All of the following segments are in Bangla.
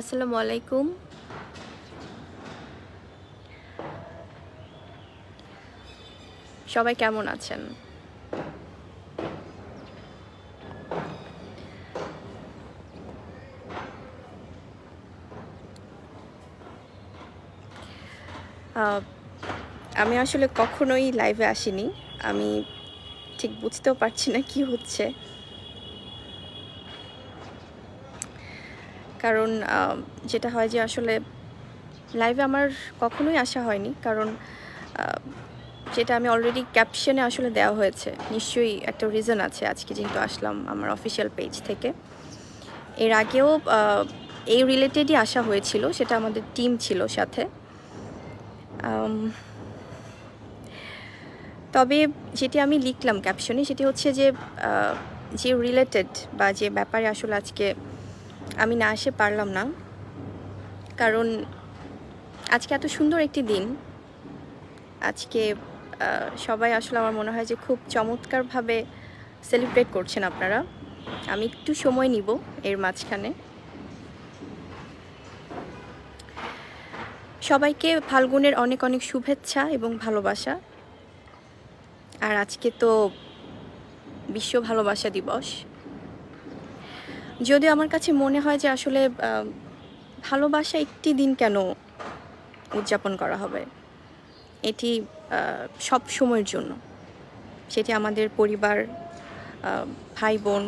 আসসালামু আলাইকুম। সবাই কেমন আছেন? আমি আসলে কখনোই লাইভে আসিনি। আমি ঠিক বুঝতেও পারছি না কি হচ্ছে। কারণ যেটা হয় যে আসলে লাইভে আমার কখনোই আসা হয়নি। কারণ যেটা আমি অলরেডি ক্যাপশনে আসলে দেওয়া হয়েছে, নিশ্চয়ই একটা রিজন আছে আজকে যেহেতু আসলাম আমার অফিসিয়াল পেজ থেকে। এর আগেও এই রিলেটেডই আসা হয়েছিল, সেটা আমাদের টিম ছিল সাথে। তবে যেটি আমি লিখলাম ক্যাপশনে সেটি হচ্ছে যে যে রিলেটেড বা যে ব্যাপারে আসলে আজকে আমি না এসে পারলাম না। কারণ আজকে এত সুন্দর একটি দিন। আজকে সবাই আসলে আমার মনে হয় যে খুব চমৎকারভাবে সেলিব্রেট করছেন আপনারা। আমি একটু সময় নিব এর মাঝখানে। সবাইকে ফাল্গুনের অনেক অনেক শুভেচ্ছা এবং ভালোবাসা। আর আজকে তো বিশ্ব ভালোবাসা দিবস। যদিও আমার কাছে মনে হয় যে আসলে ভালোবাসা একটি দিন কেন উদযাপন করা হবে? এটি সব সময়ের জন্য। সেটি আমাদের পরিবার ভাই বোন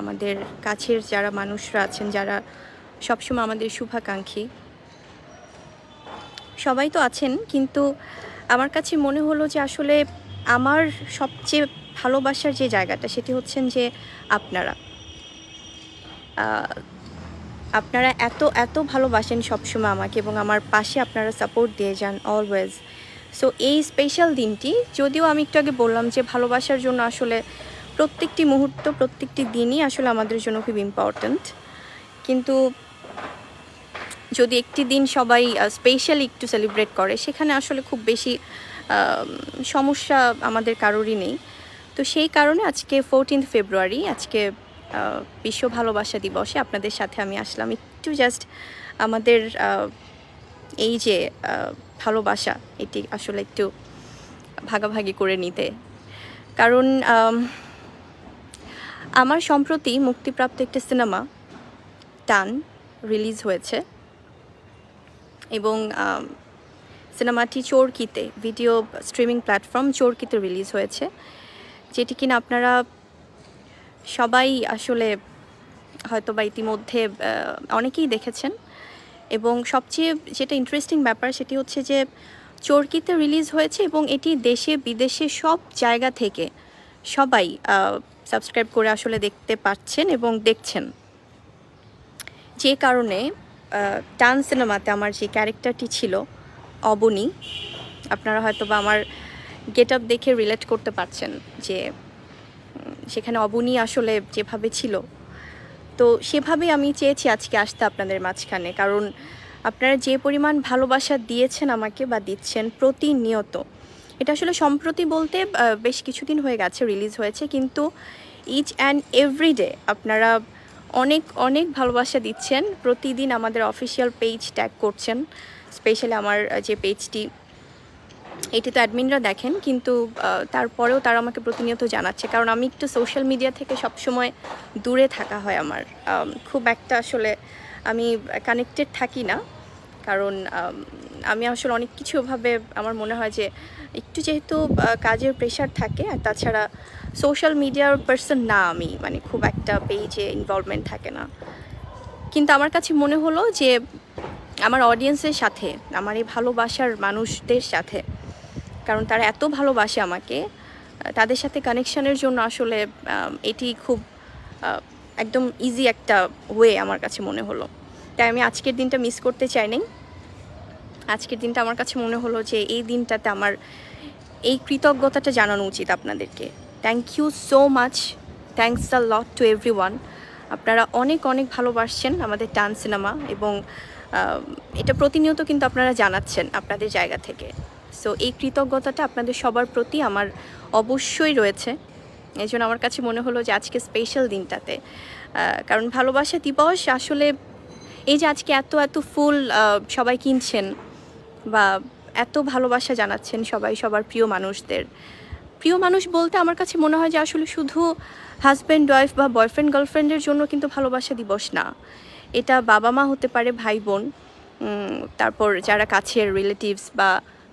আমাদের কাছের যারা মানুষরা আছেন, যারা সবসময় আমাদের শুভাকাঙ্ক্ষী। সবাই তো আছেন, কিন্তু আমার কাছে মনে হলো যে আসলে আমার সবচেয়ে ভালোবাসার যে জায়গাটা, সেটি হচ্ছেন যে আপনারা। আপনারা এত এত ভালোবাসেন সবসময় আমাকে এবং আমার পাশে আপনারা সাপোর্ট দিয়ে যান অলওয়েজ সো এই স্পেশাল দিনটি, যদিও আমি একটু আগে বললাম যে ভালোবাসার জন্য আসলে প্রত্যেকটি মুহূর্ত, প্রত্যেকটি দিনই আসলে আমাদের জন্য খুব ইম্পর্ট্যান্ট কিন্তু যদি একটি দিন সবাই স্পেশালি একটু সেলিব্রেট করে, সেখানে আসলে খুব বেশি সমস্যা আমাদের কারোরই নেই। তো সেই কারণে আজকে ফোরটিন্থ ফেব্রুয়ারি আজকে বিশ্ব ভালোবাসা দিবসে আপনাদের সাথে আমি আসলাম। একটু জাস্ট আমাদের এই যে ভালোবাসা, এটি আসলে একটু ভাগাভাগি করে নিতে। কারণ আমার সম্প্রতি মুক্তিপ্রাপ্ত একটি সিনেমা, টান রিলিজ হয়েছে। এবং সিনেমাটি চোরকিতে ভিডিও স্ট্রিমিং প্ল্যাটফর্ম চোরকিতে রিলিজ হয়েছে। যেটি কিনা আপনারা সবাই আসলে হয়তো বা ইতিমধ্যে অনেকেই দেখেছেন। এবং সবচেয়ে যেটা ইন্টারেস্টিং ব্যাপার সেটি হচ্ছে যে, চরকিতে রিলিজ হয়েছে এবং এটি দেশে, বিদেশে সব জায়গা থেকে সবাই সাবস্ক্রাইব করে আসলে দেখতে পাচ্ছেন এবং দেখছেন। যে কারণে টান সিনেমাতে আমার যে ক্যারেক্টারটি ছিল, অবনী, আপনারা হয়তো বা আমার গেট আপ দেখে রিলেট করতে পারছেন যে সেখানে অবনী আসলে যেভাবে ছিল। তো সেভাবে আমি চেয়েছি আজকে আসতে আপনাদের মাঝখানে। কারণ আপনারা যে পরিমাণ ভালোবাসা দিয়েছেন আমাকে বা দিচ্ছেন প্রতিনিয়ত, এটা আসলে সম্প্রতি বলতে বেশ কিছুদিন হয়ে গেছে রিলিজ হয়েছে। কিন্তু ইচ অ্যান্ড এভরি ডে আপনারা অনেক অনেক ভালোবাসা দিচ্ছেন। প্রতিদিন আমাদের অফিসিয়াল পেজ ট্যাগ করছেন। স্পেশালি আমার যে পেজটি এটি তো অ্যাডমিনরা দেখেন, কিন্তু তারপরেও তারা আমাকে প্রতিনিয়ত জানাচ্ছে। কারণ আমি একটু সোশ্যাল মিডিয়া থেকে সবসময় দূরে থাকা হয় আমার। খুব একটা আসলে আমি কানেক্টেড থাকি না। কারণ, আমি আসলে অনেক কিছুভাবে আমার মনে হয় যে, একটু যেহেতু কাজের প্রেশার থাকে, আর তাছাড়া সোশ্যাল মিডিয়ার পার্সন না আমি মানে খুব একটা পেজে ইনভলভমেন্ট থাকে না। কিন্তু আমার কাছে মনে হলো যে, আমার অডিয়েন্সের সাথে, আমার এই ভালোবাসার মানুষদের সাথে কারণ তারা এত ভালোবাসে আমাকে তাদের সাথে কানেকশানের জন্য আসলে এটি খুব একদম ইজি একটা ওয়ে আমার কাছে মনে হলো। তাই আমি আজকের দিনটা মিস করতে চাইনি আজকের দিনটা আমার কাছে মনে হলো যে এই দিনটাতে আমার এই কৃতজ্ঞতাটা জানানো উচিত আপনাদেরকে। Thank you so much thanks the lot to every আপনারা অনেক অনেক ভালোবাসছেন আমাদের টান সিনেমা এবং এটা প্রতিনিয়ত কিন্তু আপনারা জানাচ্ছেন আপনাদের জায়গা থেকে। সো এই কৃতজ্ঞতাটা আপনাদের সবার প্রতি আমার অবশ্যই রয়েছে। এই জন্য আমার কাছে মনে হলো যে আজকে স্পেশাল দিনটাতে কারণ ভালোবাসা দিবস আসলে এই যে আজকে এত এত ফুল সবাই কিনছেন বা এত ভালোবাসা জানাচ্ছেন সবাই, সবার প্রিয় মানুষদের। প্রিয় মানুষ বলতে আমার কাছে মনে হয় যে আসলে শুধু হাজব্যান্ড ওয়াইফ বা বয়ফ্রেন্ড গার্লফ্রেন্ডের জন্য কিন্তু ভালোবাসা দিবস না। এটা বাবা মা হতে পারে ভাই বোন তারপর যারা কাছের রিলেটিভস বা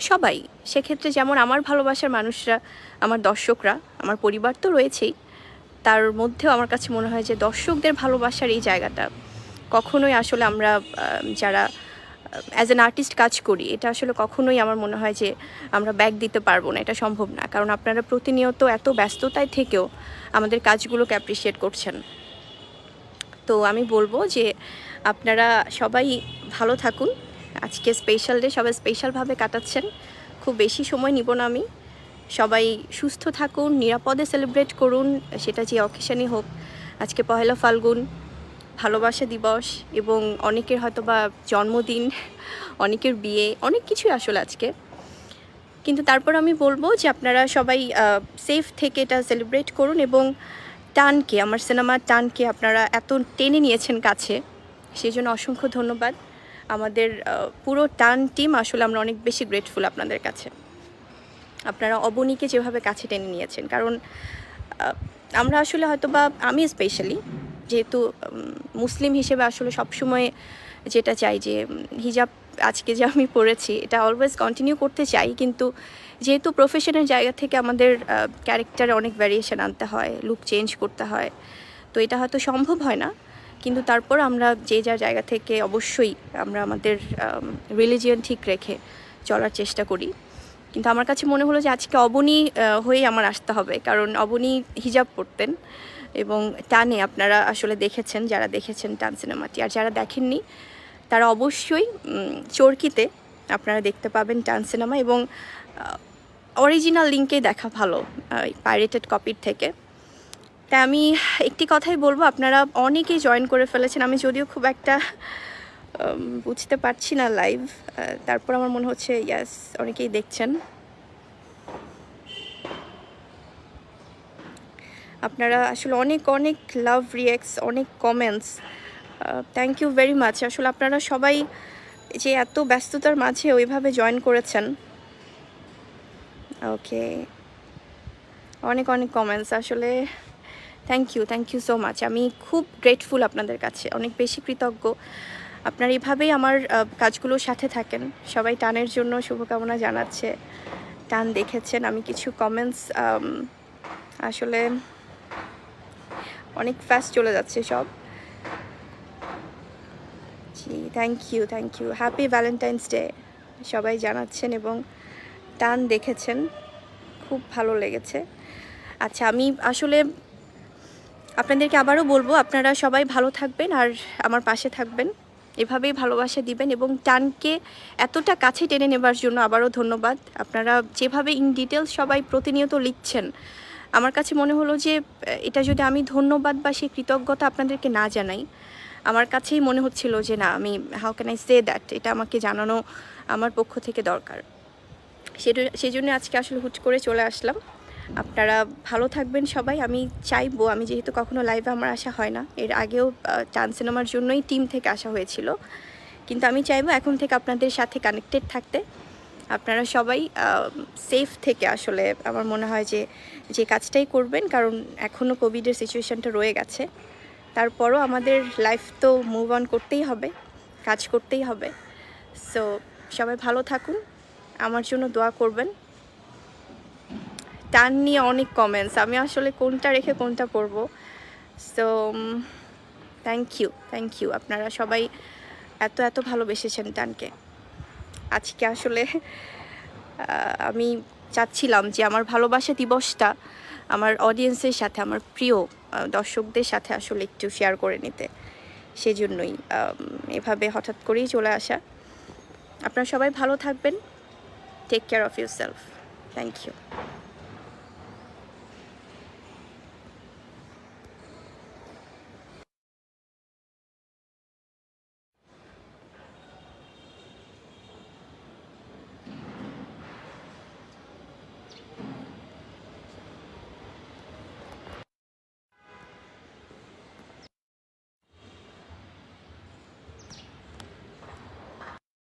সবাই। সেক্ষেত্রে যেমন আমার ভালোবাসার মানুষরা, আমার দর্শকরা, আমার পরিবার তো রয়েছেই, তার মধ্যেও আমার কাছে মনে হয় যে দর্শকদের ভালোবাসার এই জায়গাটা কখনোই আসলে আমরা যারা অ্যাজ অ্যান আর্টিস্ট কাজ করি, এটা আসলে কখনোই আমার মনে হয় যে আমরা ব্যাগ দিতে পারব না, এটা সম্ভব না। কারণ আপনারা প্রতিনিয়ত এত ব্যস্ততায় থেকেও আমাদের কাজগুলোকে অ্যাপ্রিসিয়েট করছেন। তো আমি বলব যে আপনারা সবাই ভালো থাকুন আজকে স্পেশাল ডে সবাই স্পেশালভাবে কাটাচ্ছেন। খুব বেশি সময় নিব না আমি। সবাই সুস্থ থাকুন, নিরাপদে সেলিব্রেট করুন, সেটা যে অকেশনই হোক। আজকে পহেলা ফাল্গুন, ভালোবাসা দিবস এবং অনেকের হয়তো বা জন্মদিন, অনেকের বিয়ে, অনেক কিছুই আসলে আজকে। কিন্তু তারপর আমি বলব যে আপনারা সবাই সেফ থেকে এটা সেলিব্রেট করুন এবং টানকে, আমার সিনেমার টানকে আপনারা এত টেনে নিয়েছেন কাছে। সেই জন্য অসংখ্য ধন্যবাদ। আমাদের পুরো টান টিম আসলে আমরা অনেক বেশি গ্রেটফুল আপনাদের কাছে। আপনারা অবনীকে যেভাবে কাছে টেনে নিয়েছেন, কারণ আমরা আসলে হয়তো বা আমি স্পেশালি যেহেতু মুসলিম হিসেবে আসলে সবসময় যেটা চাই যে হিজাব আজকে যে আমি পড়েছি এটা অলওয়েজ কন্টিনিউ করতে চাই, কিন্তু যেহেতু প্রফেশনের জায়গা থেকে আমাদের ক্যারেক্টারে অনেক ভ্যারিয়েশন আনতে হয় লুক চেঞ্জ করতে হয়, তো এটা হয়তো সম্ভব হয় না। কিন্তু তারপর আমরা যে যার জায়গা থেকে অবশ্যই আমরা আমাদের রিলিজিয়ন ঠিক রেখে চলার চেষ্টা করি। কিন্তু আমার কাছে মনে হলো যে আজকে অবনী হয়েই আমার আসতে হবে। কারণ অবনী হিজাব পড়তেন এবং টানে আপনারা আসলে দেখেছেন, যারা দেখেছেন টান সিনেমাটি। আর যারা দেখেননি, তারা অবশ্যই চরকিতে আপনারা দেখতে পাবেন টান সিনেমা এবং অরিজিনাল লিঙ্কেই দেখা ভালো পাইরেটেড কপির থেকে। তাই আমি একটি কথাই বলব, আপনারা অনেকেই জয়েন করে ফেলেছেন, আমি যদিও খুব একটা বুঝতে পারছি না লাইভ তারপর আমার মনে হচ্ছে ইয়াস অনেকেই দেখছেন। আপনারা আসলে অনেক অনেক লাভ রিয়াক্টস অনেক comments thank you very much আসলে আপনারা সবাই যে এত ব্যস্ততার মাঝে ওইভাবে জয়েন করেছেন। ওকে অনেক অনেক কমেন্টস আসলে। Thank you thank you so much আমি খুব গ্রেটফুল আপনাদের কাছে। অনেক বেশি কৃতজ্ঞ। আপনার এভাবেই আমার কাজগুলোর সাথে থাকেন। সবাই টানের জন্য শুভকামনা জানাচ্ছে, টান দেখেছেন। আমি কিছু কমেন্টস আসলে অনেক ফাস্ট চলে যাচ্ছে সব। জি thank you thank you happy Valentine's day সবাই জানাচ্ছেন এবং টান দেখেছেন। খুব ভালো লেগেছে। আচ্ছা আমি আসলে আপনাদেরকে আবারও বলব, আপনারা সবাই ভালো থাকবেন আর আমার পাশে থাকবেন। এভাবেই ভালোবাসা দিবেন এবং টানকে এতটা কাছে টেনে নেবার জন্য আবারও ধন্যবাদ। আপনারা যেভাবে ইন ডিটেলস সবাই প্রতিনিয়ত লিখছেন, আমার কাছে মনে হলো যে, এটা যদি আমি ধন্যবাদ বা সেই কৃতজ্ঞতা আপনাদেরকে না জানাই, আমার কাছেই মনে হচ্ছিল যে, না, আমি how can I say that এটা আমাকে জানানো আমার পক্ষ থেকে দরকার। সেটা সেই জন্য আজকে আসলে হুট করে চলে আসলাম। আপনারা ভালো থাকবেন সবাই। আমি চাইব, আমি যেহেতু কখনো লাইভে আমার আসা হয় না, এর আগেও টান সিনেমার জন্যই টিম থেকে আসা হয়েছিল। কিন্তু আমি চাইব এখন থেকে আপনাদের সাথে কানেক্টেড থাকতে। আপনারা সবাই সেফ থেকে আসলে আমার মনে হয় যে যে কাজটাই করবেন, কারণ এখনও কোভিডের সিচুয়েশনটা রয়ে গেছে। তারপরও আমাদের লাইফ তো মুভ অন করতেই হবে, কাজ করতেই হবে। সো সবাই ভালো থাকুন। আমার জন্য দোয়া করবেন। টান নিয়ে অনেক কমেন্টস আমি আসলে কোনটা রেখে কোনটা করব? So thank you thank you আপনারা সবাই এত এত ভালোবেসেছেন টানকে আজকে আসলে আমি চাচ্ছিলাম যে আমার ভালোবাসা দিবসটা আমার অডিয়েন্সের সাথে, আমার প্রিয় দর্শকদের সাথে আসলে একটু শেয়ার করে নিতে। সেজন্যই এভাবে হঠাৎ করেই চলে আসা। আপনারা সবাই ভালো থাকবেন। Take care of yourself thank you